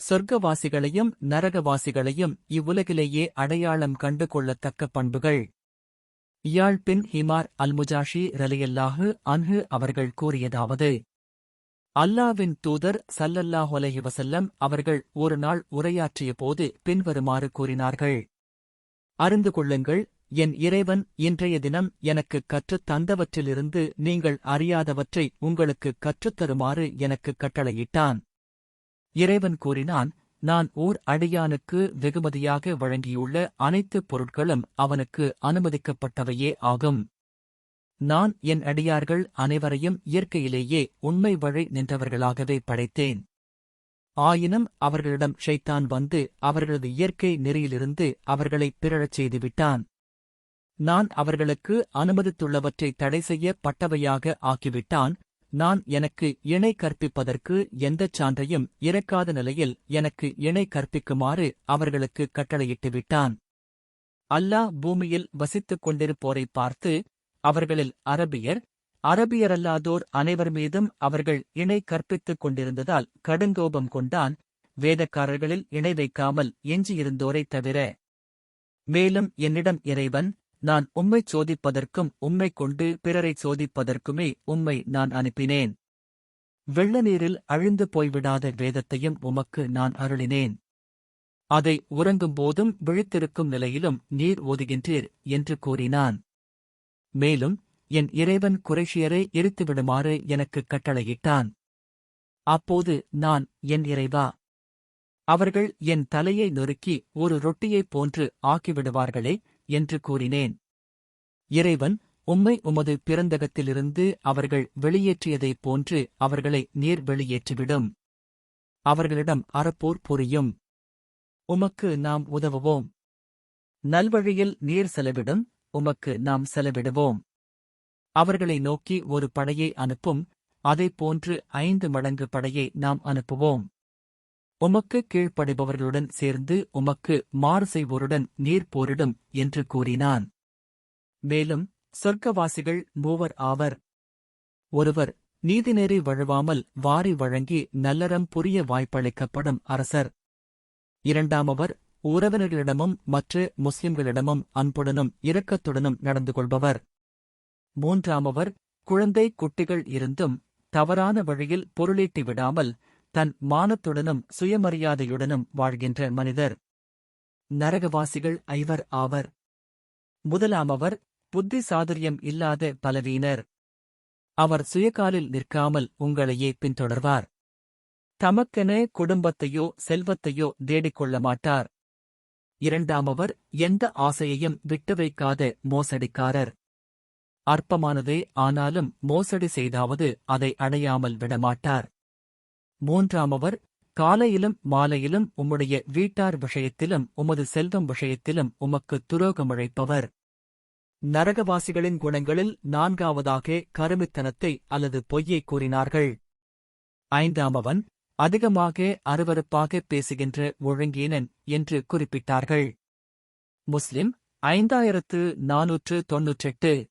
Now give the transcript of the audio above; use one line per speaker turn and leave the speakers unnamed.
சொர்க்கவாசிகளையும் நரகவாசிகளையும் இவ்வுலகிலேயே அடையாளம் கண்டு கொள்ளத்தக்க பண்புகள். இயாழ் பின் ஹிமார் அல்முஜாஷி ரலியல்லாஹு அன்ஹு அவர்கள் கூறியதாவது அல்லாவின் தூதர் சல்லல்லாஹொலஹி வசல்லம் அவர்கள் ஒரு நாள் உரையாற்றிய போது பின்வருமாறு கூறினார்கள் அறிந்து கொள்ளுங்கள் என் இறைவன் இன்றைய தினம் எனக்கு கற்றுத் தந்தவற்றிலிருந்து நீங்கள் அறியாதவற்றை உங்களுக்கு கற்றுத்தருமாறு எனக்கு கட்டளையிட்டான். இறைவன் கூறினான் நான் ஓர் அடியானுக்கு வெகுமதியாக வழங்கியுள்ள அனைத்து பொருட்களும் அவனுக்கு அனுமதிக்கப்பட்டவையே ஆகும். நான் என் அடியார்கள் அனைவரையும் இயற்கையிலேயே உண்மை வழி நின்றவர்களாகவே படைத்தேன். ஆயினும் அவர்களிடம் ஷைத்தான் வந்து அவர்களது இயற்கை நெறியிலிருந்து அவர்களை பிறழச் செய்துவிட்டான். நான் அவர்களுக்கு அனுமதித்துள்ளவற்றை தடை செய்ய பட்டவையாக ஆக்கிவிட்டான் நான் எனக்கு இணை கற்பிப்பதற்கு எந்தச் சான்றையும் இறக்காத நிலையில் எனக்கு இணை கற்பிக்குமாறு அவர்களுக்கு கட்டளையிட்டு விட்டான். அல்லாஹ் பூமியில் வசித்துக் கொண்டிருப்போரைப் பார்த்து அவர்களில் அரபியர் அரபியரல்லாதோர் அனைவர் மீதும் அவர்கள் இணை கற்பித்துக் கொண்டிருந்ததால் கடுங்கோபம் கொண்டான் வேதக்காரர்களில் இணை வைக்காமல் எஞ்சியிருந்தோரைத் தவிர. மேலும் என்னிடம் இறைவன் நான் உம்மை சோதிப்பதற்கும் உம்மை கொண்டு பிறரை சோதிப்பதற்குமே உம்மை நான் அனுப்பினேன். வெள்ள நீரில் அழிந்து போய்விடாத வேதத்தையும் உமக்கு நான் அருளினேன். அதை உறங்கும்போதும் விழித்திருக்கும் நிலையிலும் நீர் ஓதுகின்றீர் என்று கூறினான். மேலும் என் இறைவன் குறைஷியரை எரித்துவிடுமாறு எனக்கு கட்டளையிட்டான். அப்போது நான் என் இறைவா! அவர்கள் என் தலையை நொறுக்கி ஒரு ரொட்டியைப் போன்று ஆக்கிவிடுவார்களே என்று கூறினேன். இறைவன் உம்மை உமது பிறந்தகத்திலிருந்து அவர்கள் வெளியேற்றியதைப் போன்று அவர்களை நீர் வெளியேற்றிவிடும். அவர்களிடம் அறப்போர் புரியும். உமக்கு நாம் உதவுவோம். நல்வழியில் நீர் செலவிடும் உமக்கு நாம் செலவிடுவோம். அவர்களை நோக்கி ஒரு படையை அனுப்பும் அதைப் போன்று ஐந்து மடங்கு படையை நாம் அனுப்புவோம். உமக்கு கீழ்ப்படிபவர்களுடன் சேர்ந்து உமக்கு மாறு செய்வோருடன் நீர் போரிடும் என்று கூறினான். மேலும் சொர்க்கவாசிகள் மூவர் ஆவர். ஒருவர் நீதிநெறி வழுவாமல் வாரி வழங்கி நல்லறம் புரிய வாய்ப்பளிக்கப்படும் அரசர். இரண்டாமவர் உறவினர்களிடமும் மற்ற முஸ்லிம்களிடமும் அன்புடனும் இரக்கத்துடனும் நடந்து கொள்பவர். மூன்றாமவர் குழந்தை குட்டிகள் இருந்தும் தவறான வழியில் பொருளீட்டி விடாமல் தன் மானத்துடனும் சுயமரியாதையுடனும் வாழ்கின்ற மனிதர். நரகவாசிகள் ஐவர் ஆவர். முதலாமவர் புத்தி சாதுரியம் இல்லாத பலவீனர். அவர் சுயகாலில் நிற்காமல் உங்களையே பின்தொடர்வார். தமக்கென குடும்பத்தையோ செல்வத்தையோ தேடிக்கொள்ள மாட்டார். இரண்டாமவர் எந்த ஆசையையும் விட்டு வைக்காத மோசடிக்காரர். அற்பமானதே ஆனாலும் மோசடி செய்தாவது அதை அடையாமல் விடமாட்டார். மூன்றாமவர் காலையிலும் மாலையிலும் உம்முடைய வீட்டார் விஷயத்திலும் உமது செல்வம் விஷயத்திலும் உமக்கு துரோகமழைப்பவர் நரகவாசிகளின் குணங்களில் நான்காவதாக கருமித்தனத்தை அல்லது பொய்யை கூறினார்கள். ஐந்தாமவன் அதிகமாக அருவறுப்பாக பேசுகின்ற ஒழுங்கீனன் என்று குறிப்பிட்டார்கள். முஸ்லிம் ஐந்தாயிரத்து நாநூற்று தொன்னூற்றெட்டு.